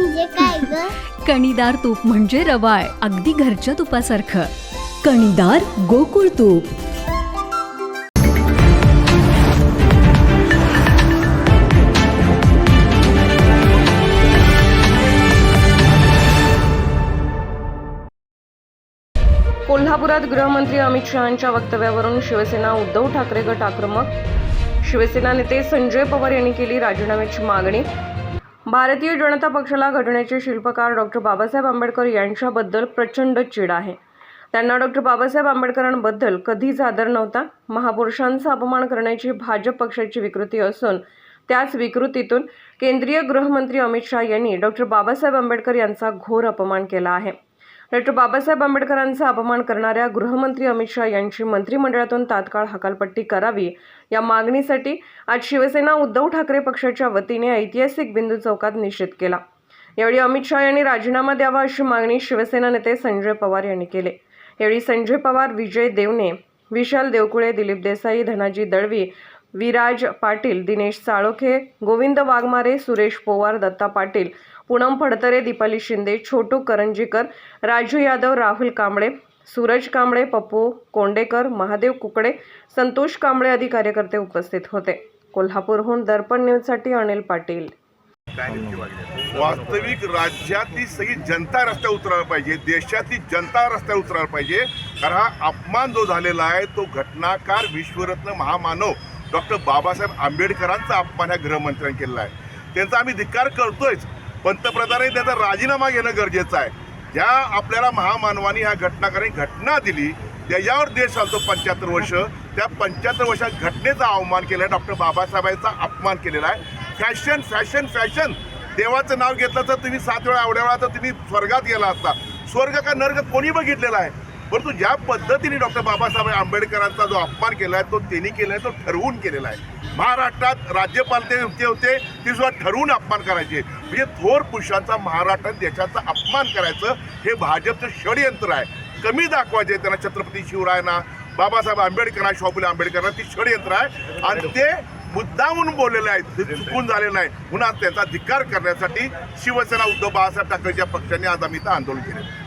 म्हणजे काय ग? कणीदार तूप म्हणजे रवाळ अगदी घरच्या तुपासारखं. कणीदार गोकुळ तूप. कोल्हापुरात गृहमंत्री अमित शहांच्या वक्तव्यावरून शिवसेना उद्धव ठाकरे गट आक्रमक. शिवसेना नेते संजय पवार यांनी केली राजीनाम्याची मागणी. भारतीय जनता पक्षाला घटनेचे शिल्पकार डॉक्टर बाबासाहेब आंबेडकर यांच्याबद्दल प्रचंड चीड आहे. त्यांना डॉक्टर बाबासाहेब आंबेडकरांबद्दल कधीच आदर नव्हता. महापुरुषांचा अपमान करण्याची भाजप पक्षाची विकृती असून त्याच विकृतीतून केंद्रीय गृहमंत्री अमित शहा यांनी डॉक्टर बाबासाहेब आंबेडकर यांचा घोर अपमान केला आहे. डॉक्टर बाबासाहेब आंबेडकरांचा अपमान करणाऱ्या गृहमंत्री अमित शहा यांची मंत्रिमंडळातून तात्काळ हकालपट्टी करावी या मागणीसाठी आज शिवसेना उद्धव ठाकरे पक्षाच्या वतीने ऐतिहासिक बिंदू चौकात निषेध केला. यावेळी अमित शहा यांनी राजीनामा द्यावा अशी मागणी शिवसेना नेते संजय पवार यांनी केले. यावेळी संजय पवार विजय देवने विशाल देवकुळे दिलीप देसाई धनाजी दळवी विराज पाटील दिनेश साळोखे गोविंद वाघमारे सुरेश पोवार दत्ता पाटील पूनम फडतरे दीपाली शिंदे छोटू करंजीकर राजू यादव राहुल कांबळे सूरज कांबळे पप्पू कोंडेकर महादेव कुकडे संतोष कांबळे आदी कार्यकर्ते उपस्थित होते. कोल्हापूरहून दर्पण न्यूजसाठी अनिल पाटील. वास्तविक राज्यातली सगळी जनता रस्त्यावर उतरायला पाहिजे देशातली जनता रस्त्यावर उतरायला पाहिजे. कारण हा अपमान जो झालेला आहे तो घटनाकार विश्वरत्न महामानव डॉक्टर बाबासाहेब आंबेडकरांचा अपमान ह्या गृहमंत्र्यांनी केलेला आहे. त्यांचा आम्ही धिक्कार करतोयच. पंतप्रधानांनी त्याचा राजीनामा घेणं गरजेचं आहे. ज्या आपल्याला महामानवानी ह्या घटनाकारांनी घटना दिली. त्याच्यावर देश चालतो पंच्याहत्तर वर्ष. त्या पंच्याहत्तर वर्षात घटनेचा अवमान केला आहे. डॉक्टर बाबासाहेबांचा अपमान केलेला आहे. Fashion fashion fashion. देवाचं नाव घेतलं तर तुम्ही सात वेळा एवढ्या वेळा तर तुम्ही स्वर्गात गेला असता. स्वर्ग का नर्ग कोणी बघितलेला आहे? परंतु ज्या पद्धतीने डॉक्टर बाबासाहेब आंबेडकरांचा जो अपमान केला आहे तो त्यांनी केला आहे तो ठरवून केलेला आहे. महाराष्ट्रात राज्यपाल ते होते होते ते सुद्धा ठरवून अपमान करायचे. म्हणजे थोर पुरुषांचा महाराष्ट्रात देशाचा अपमान करायचं हे भाजपचं षडयंत्र आहे. कमी दाखवायचे त्यांना छत्रपती शिवरायांना बाबासाहेब आंबेडकरांना शाहू आंबेडकरांना ती षडयंत्र आहे. आणि ते मुद्दामून बोललेले आहेत ते चुकून झाले नाही. आज त्यांचा धिक्कार करण्यासाठी शिवसेना उद्धव बाळासाहेब ठाकरेच्या पक्षाने आज आम्ही इथं आंदोलन केले.